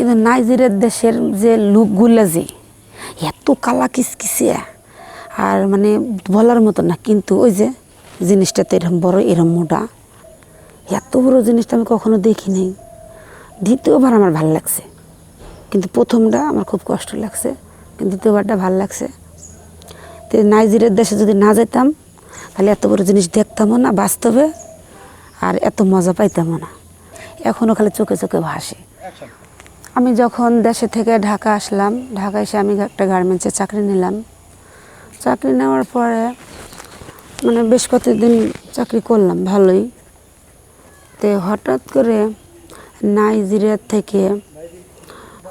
কিন্তু নাইজেরিয়ার দেশের যে লুকগুলো যে, এত কালা কিসকিসে। আর মানে বলার মতো না, কিন্তু ওই যে জিনিসটা তো এরকম বড় এরকম মোটা। এত বড় জিনিসটা আমি কখনো দেখি নাই। দ্বিতীয়বার আমার ভালো লাগছে। কিন্তু প্রথমটা আমার খুব কষ্ট লাগছে, কিন্তু দ্বিতীয়বারটা ভালো লাগছে। তো নাইজেরিয়ার দেশে যদি না যেতাম তাহলে এত বড় জিনিস দেখতামও না বাস্তবে, আর এত মজা পাইতামও না। এখনও খালি চোখে চোখে ভাসে। আমি যখন দেশে থেকে ঢাকা আসলাম, ঢাকা এসে আমি একটা গার্মেন্টসে চাকরি নিলাম। চাকরি নেওয়ার পরে মানে বেশ কতদিন চাকরি করলাম, ভালোই। তো হঠাৎ করে নাইজেরিয়ার থেকে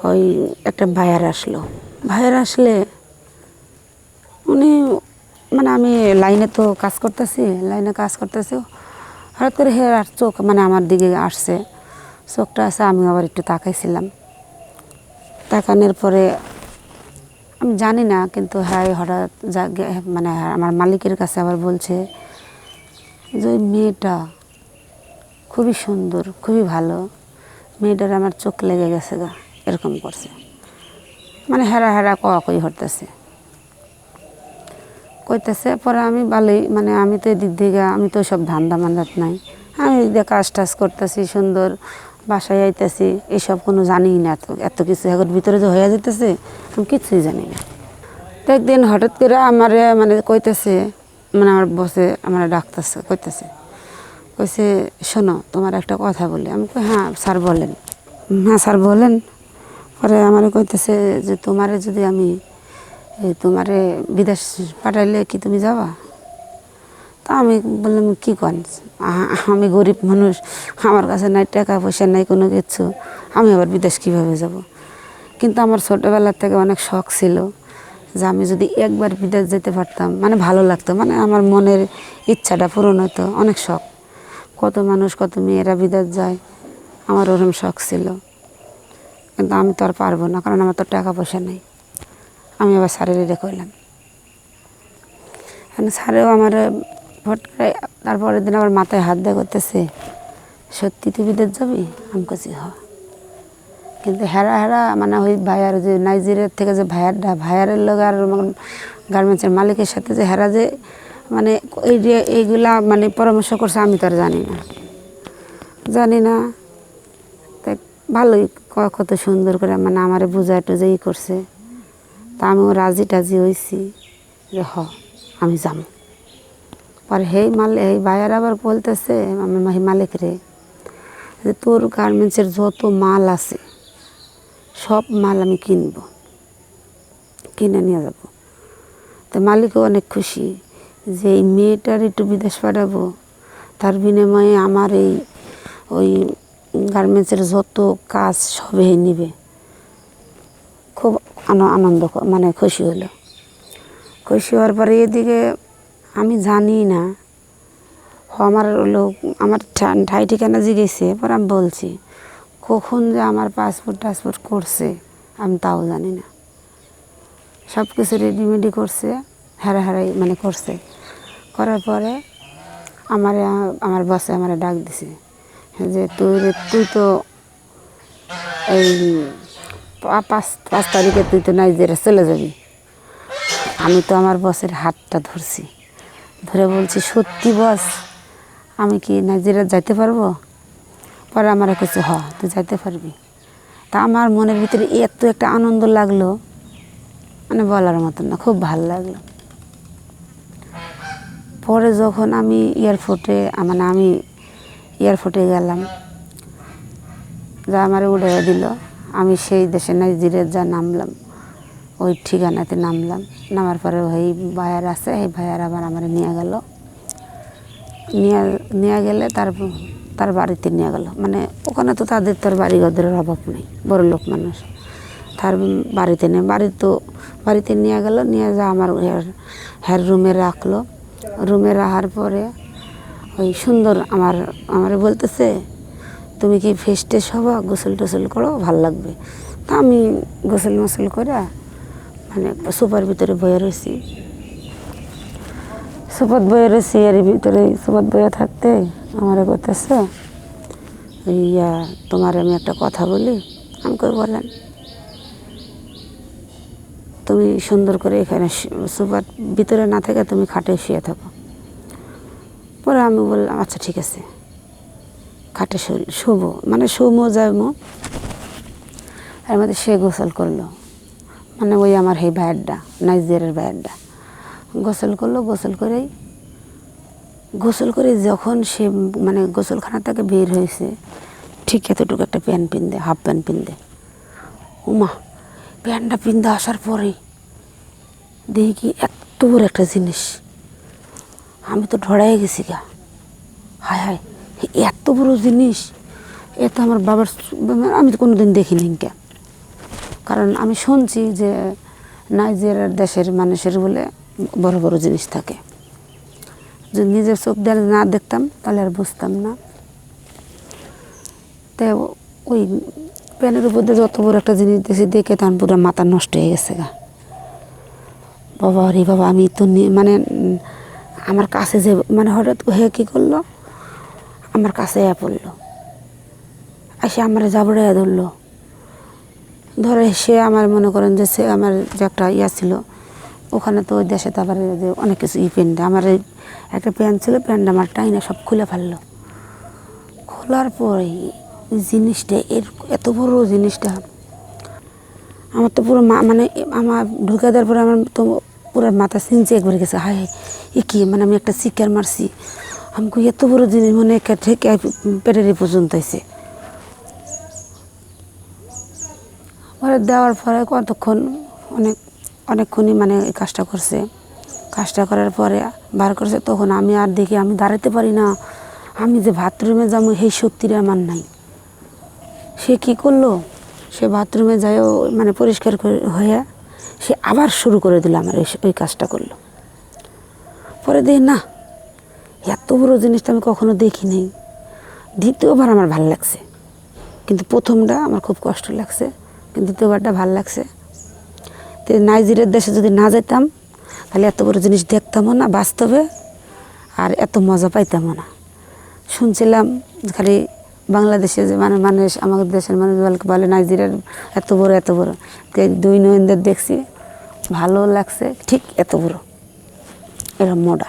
ওই একটা ভাইয়ার আসলো। ভাইয়ার আসলে উনি মানে আমি লাইনে তো কাজ করতেছি, লাইনে কাজ করতেছি। হঠাৎ করে হে আর চোখ মানে আমার দিকে আসছে, চোখটা আছে, আমি আবার একটু তাকাইছিলাম। তাকানোর পরে আমি জানি না, কিন্তু হ্যাঁ হঠাৎ যা গে- মানে আমার মালিকের কাছে আবার বলছে যে ওই মেয়েটা খুবই সুন্দর, খুবই ভালো, মেয়েটার আমার চোখ লেগে গেছে গা, এরকম করছে। মানে হেরা হেরা কই হরতেছে। কইতেছে, পরে আমি ভালোই মানে আমি তো এদিক থেকে আমি তো সব ধান্দা মান্দাত নাই। আমি দিয়ে কাজ টাজ করতেছি, সুন্দর। বাসায় আইতেছি, এসব কোনো জানিই না এত এত কিছু এখন ভিতরে যে হয়ে যেতেছে আমি কিছুই জানি না। তো একদিন হঠাৎ করে আমারে মানে কইতেছে মানে আমার বসে আমার ডাকতেছে, কইতেছে, কইছে, শোনো, তোমার একটা কথা বলি। আমি কই হ্যাঁ স্যার বলেন। হ্যাঁ স্যার বলেন। পরে আমার কইতেছে যে, তোমারে যদি আমি তোমারে বিদেশ পাঠাইলে কি তুমি যাবা? তা আমি বললাম, কী করেন? আমি গরিব মানুষ, আমার কাছে নাই টাকা পয়সা, নাই কোনো কিছু, আমি আবার বিদেশ কীভাবে যাব? কিন্তু আমার ছোটোবেলার থেকে অনেক শখ ছিল যে আমি যদি একবার বিদেশ যেতে পারতাম মানে ভালো লাগতো মানে আমার মনের ইচ্ছাটা পূরণ হতো, অনেক শখ। কত মানুষ, কত মেয়েরা বিদেশ যায়, আমার ওরকম শখ ছিল। কিন্তু আমি তো আর পারব না, কারণ আমার তো টাকা পয়সা নেই। আমি আবার স্যারের এটা করলাম এখন স্যারেও আমার ভট করে তারপরের দিন আবার মাথায় হাত দিয়ে করতেছে সত্যি তুই বিদেশ যাবি? আমি কাছি হ। কিন্তু হেরা হেরা মানে ওই ভাইয়ার যে নাইজেরিয়ার থেকে যে ভাইয়ারটা, ভাইয়ারের লোক আর গার্মেন্টসের মালিকের সাথে যে হেরা যে মানে এই যে এইগুলা মানে পরামর্শ করছে, আমি তো আর জানি না। জানি না। তাই ভালোই কত সুন্দর করে মানে আমারে বুঝায় টুজাই করছে। তা আমিও রাজি টাজি হয়েছি যে, হ, আমি যাব। পরে হেই মাল, এই বায়ার আবার বলতেছে, আমি এই মালিক রে, যে তোর গার্মেন্টসের যত মাল আছে, সব মাল আমি কিনব, কিনে নিয়ে যাব। তো মালিকও অনেক খুশি যে এই মেয়েটার একটু বিদেশ পাঠাবো। তার বিনিময়ে আমার এই, ওই গার্মেন্টসের যত কাজ সবে নিবে। খুব আন- আনন্দ মানে খুশি হলো। খুশি হওয়ার পরে এদিকে আমি জানি না। আমার লোক, আমার ঠাই ঠিকানা জিগেছে পরে আমি বলছি, কখন যে আমার পাসপোর্ট টাসপোর্ট করছে? আমি তাও জানি না। সব কিছু রেডিমেডি করছে, হারা হারাই মানে করছে। করার পরে আমার আমার বসে আমার ডাক দিছে, যে, তুই তুই তো এই পাঁচ পাঁচ তারিখে তুই তো নাইজেরিয়া চলে যাবি। আমি তো আমার বসের হাতটা ধরছি। ধরে বলছি, সত্যি বস, আমি কি নাইজেরিয়া যাইতে পারব? পরে আমার কাছে হ, তুই যাইতে পারবি। তা আমার মনের ভিতরে এত একটা আনন্দ লাগল মানে বলার মতন না, খুব ভালো লাগল। পরে যখন আমি এয়ারপোর্টে মানে আমি এয়ারপোর্টে গেলাম, যা আমার উড়ে দিল, আমি সেই দেশে নাইজেরিয়া যা নামলাম। ওই ঠিকানাতে নামলাম। নামার পরে ওই ভাইয়ার আছে, এই ভাইয়ার আবার আমার নিয়ে গেল। নিয়ে নিয়ে গেলে তার তার বাড়িতে নিয়ে গেল। মানে ওখানে তো তাদের তোর বাড়ি ঘরের অভাব নেই, বড় লোক মানুষ। তার বাড়িতে নেই, বাড়ি তো, বাড়িতে নিয়ে গেল, নিয়ে যা আমার হের রুমে রাখল। রুমে রাখার পরে ওই সুন্দর আমার আমার বলতেছে, তুমি কি ফেস টেস হবা? গোসল টোসল করো, ভালো লাগবে। তা আমি গোসল মোসল করে মানে সুপার ভিতরে বয়ে রয়েছি সুপাত বয়ে রয়েছি এর ভিতরে সুপাত বয়ে থাকতে আমার করতেছে ইয়া, তোমার আমি একটা কথা বলি? আমি কই, বলেন। তুমি সুন্দর করে এখানে সুপার ভিতরে না থেকে তুমি খাটে শুয়ে থাকো। পরে আমি বললাম আচ্ছা ঠিক আছে। খাটে শো- শোবো মানে শোমো যাব এর মধ্যে সে গোসল করল। মানে ওই আমার সেই ভাইয়েরটা, নাইজেরিয়ার ভাইয়েরটা। গোসল করল, গোসল করেই, গোসল করে যখন সে মানে গোসলখানা থেকে বের হয়েছে, ঠিক এতটুকু একটা প্যান্ট পিনদে হাফ প্যান্ট পিনদে উমা, প্যান্টটা পিনতে আসার পরে দেখি এত বড় একটা জিনিস। আমি তো ঢড়াই গেছি গা। হায় হায়, এত বড় জিনিস, এ তো আমার বাবার আমি তো কোনোদিন দেখিনি কে কারণ আমি শুনছি যে নাইজেরিয়ার দেশের মানুষের বলে বড় বড় জিনিস থাকে। যদি নিজের চোখ দিয়ে না দেখতাম, তাহলে আর বুঝতাম না। তো ওই প্যানের উপর দিয়ে যত বড় একটা জিনিস দেখছি, দেখে তখন পুরো মাথা নষ্ট হয়ে গেছে গা। বাবা রে বাবা, আমি তো মানে আমার কাছে যে মানে হঠাৎ হয়ে কী করল? আমার কাছে পড়ল। আসে আমার জাবড়াইয়া ধরলো। ধরে সে আমার মনে করেন যে সে আমার যে একটা ইয়া ছিল, ওখানে তো ওই দেশে তো আবার অনেক কিছু ই প্যান্ট আমার এই একটা প্যান্ট ছিল প্যান্ট আমার টাইনা সব খুলে ফেলল। খোলার পরে জিনিসটা এর এত বড় জিনিসটা, আমার তো পুরো মা- মানে আমার ঢুকে দেওয়ার পরে আমার তো পুরো মাথা সিনচে একবার গেছে, হায়, এ কি মানে আমি একটা শিকার মারছি। আমি এত বড় জিনিস, মনে একটা পেটের পর্যন্ত হয়েছে পরে দেওয়ার পরে কতক্ষণ, অনেক, অনেকক্ষণই মানে এই কাজটা করছে। কাজটা করার পরে বার করছে, তখন আমি আর দেখি আমি দাঁড়াতে পারি না। আমি যে বাথরুমে যাব, সেই শক্তিটা আমার নাই। সে কি করল? সে বাথরুমে যায়ও মানে পরিষ্কার করে হয়ে সে আবার শুরু করে দিল আমার ওই- কাজটা করল। পরে দেখি, না, এত বড় জিনিসটা আমি কখনো দেখিনি দ্বিতীয়বার আমার ভালো লাগছে। কিন্তু প্রথমটা আমার খুব কষ্ট লাগছে। দ্বিতীয়বারটা ভালো লাগছে। তো নাইজেরিয়ার দেশে যদি না যেতাম তাহলে এত বড় জিনিস দেখতামও না, বাস্তবে আর এত মজা পাইতামও না। শুনছিলাম খালি বাংলাদেশে যে মানে মানুষ, আমাদের দেশের মানুষ বলে- নাইজেরিয়ার এত বড় এত বড়। তো দুই নয়নদের দেখছি, ভালো লাগছে, ঠিক এত বড়। এরকম মোটা